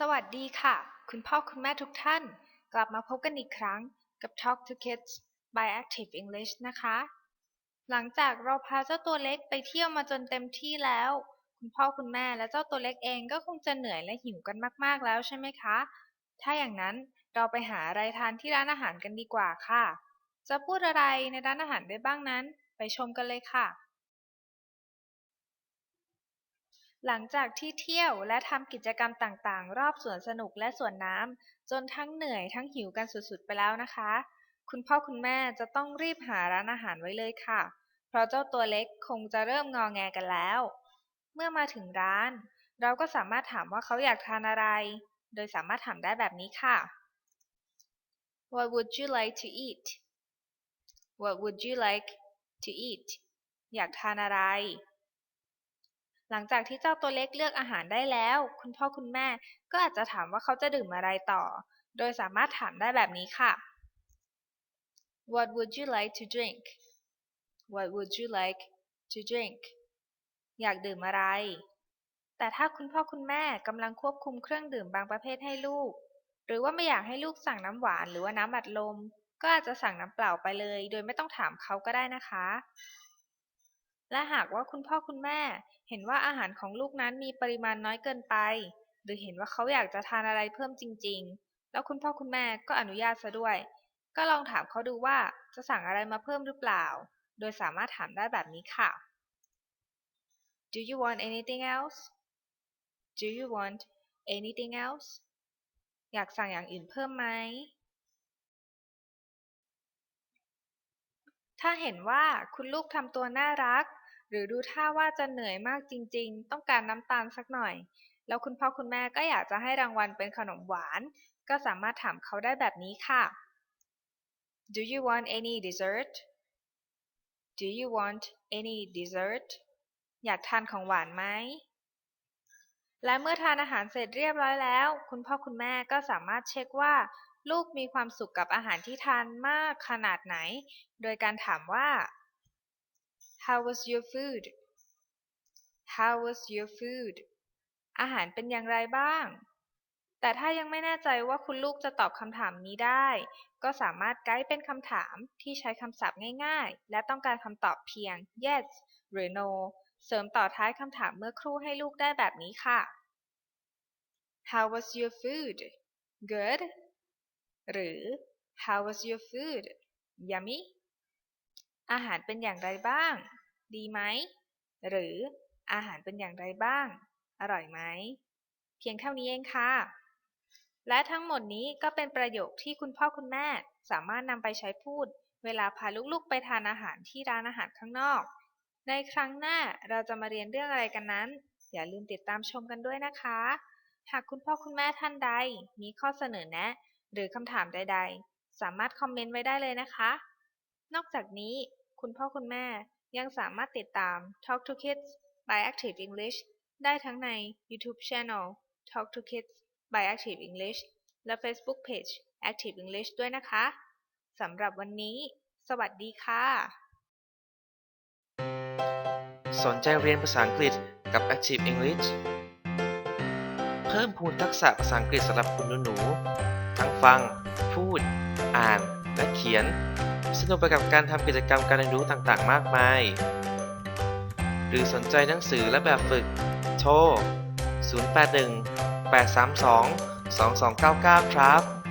สวัสดีค่ะ คุณพ่อคุณแม่ทุกท่าน กลับมาพบกันอีกครั้งกับ Talk to Kids by Active English นะคะ หลังจากเราพาเจ้าตัวเล็กไปเที่ยวมาจนเต็มที่แล้ว คุณพ่อคุณแม่และเจ้าตัวเล็กเองก็คงจะเหนื่อยและหิวกันมากๆแล้วใช่ไหมคะ ถ้าอย่างนั้นเราไปหาอะไรทานที่ร้านอาหารกันดีกว่าค่ะ จะพูดอะไรในร้านอาหารได้บ้างนั้น ไปชมกันเลยค่ะ หลังจากที่เที่ยวและทำกิจกรรมต่างๆ รอบสวนสนุกและสวนน้ำจนทั้งเหนื่อยทั้งหิวกันสุดๆไปแล้วนะคะ คุณพ่อคุณแม่จะต้องรีบหาร้านอาหารไว้เลยค่ะ เพราะเจ้าตัวเล็กคงจะเริ่มงอแงกันแล้ว เมื่อมาถึงร้าน เราก็สามารถถามว่าเขาอยากทานอะไร โดยสามารถถามได้แบบนี้ค่ะ What would you like to eat What would you like to eat อยากทานอะไร หลังจากที่เจ้าตัวเล็กเลือกอาหารได้แล้ว คุณพ่อคุณแม่ก็อาจจะถามว่าเขาจะดื่มอะไรต่อ โดยสามารถถามได้แบบนี้ค่ะ What would you like to drink What would you like to drink อยากดื่มอะไร แต่ถ้าคุณพ่อคุณแม่กำลังควบคุมเครื่องดื่มบางประเภทให้ลูก หรือว่าไม่อยากให้ลูกสั่งน้ำหวานหรือว่าน้ำอัดลม ก็อาจจะสั่งน้ำเปล่าไปเลย โดยไม่ต้องถามเขาก็ได้นะคะ และหากว่าคุณพ่อคุณแม่ เห็นว่าอาหารของลูกนั้นมีปริมาณน้อยเกินไป หรือเห็นว่าเขาอยากจะทานอะไรเพิ่มจริง ๆ แล้วคุณพ่อคุณแม่ก็อนุญาตซะด้วย ก็ลองถามเขาดูว่าจะสั่งอะไรมาเพิ่มหรือเปล่า โดยสามารถถามได้แบบนี้ค่ะ Do you want anything else Do you want anything else อยากสั่งอย่างอื่นเพิ่มไหม ถ้าเห็นว่าคุณลูกทำตัวน่ารัก หรือดูท่าว่าจะเหนื่อยมากจริง ๆ ต้องการน้ำตาลสักหน่อย แล้วคุณพ่อคุณแม่ก็อยากจะให้รางวัลเป็นขนมหวาน ก็สามารถถามเขาได้แบบนี้ค่ะ Do you want any dessert Do you want any dessert อยากทานของหวานไหม และเมื่อทานอาหารเสร็จเรียบร้อยแล้ว คุณพ่อคุณแม่ก็สามารถเช็คว่า ลูกมีความสุขกับอาหารที่ทานมากขนาดไหน โดยการถามว่า How was your food How was your food อาหารเป็นอย่างไรบ้าง แต่ถ้ายังไม่แน่ใจว่าคุณลูกจะตอบคำถามนี้ได้ ก็สามารถไกด์เป็นคำถามที่ใช้คำศัพท์ง่ายๆ และต้องการคำตอบเพียง yes หรือ no เสริมต่อท้ายคำถามเมื่อครู่ให้ลูกได้แบบนี้ค่ะ How was your food good หรือ How was your food yummy อาหารเป็นอย่างไรบ้าง ดีไหม หรืออาหารเป็นอย่างไรบ้าง อร่อยไหม เพียงเท่านี้เองค่ะ และทั้งหมดนี้ก็เป็นประโยคที่คุณพ่อคุณแม่สามารถนำไปใช้พูด เวลาพาลูกๆไปทานอาหารที่ร้านอาหารข้างนอก ในครั้งหน้าเราจะมาเรียนเรื่องอะไรกันนั้น อย่าลืมติดตามชมกันด้วยนะคะ หากคุณพ่อคุณแม่ท่านใด มีข้อเสนอแนะ หรือคำถามใด ๆ สามารถคอมเมนต์ไว้ได้เลยนะคะนอกจากนี้ คุณพ่อคุณแม่ ยังสามารถติดตาม Talk to Kids by Active English ได้ทั้งใน YouTube Channel Talk to Kids by Active English และ Facebook Page Active English ด้วยนะคะ สำหรับวันนี้ สวัสดีค่ะ สนใจเรียนภาษาอังกฤษกับ Active English เพิ่มพูนทักษะภาษาอังกฤษสำหรับคุณหนูๆทั้งฟัง พูด อ่าน และเขียน สนุกไปกับการทำกิจกรรมการเรียนรู้ต่างๆ มากมาย หรือสนใจหนังสือและแบบฝึก โทร 081 832 2299 ครับ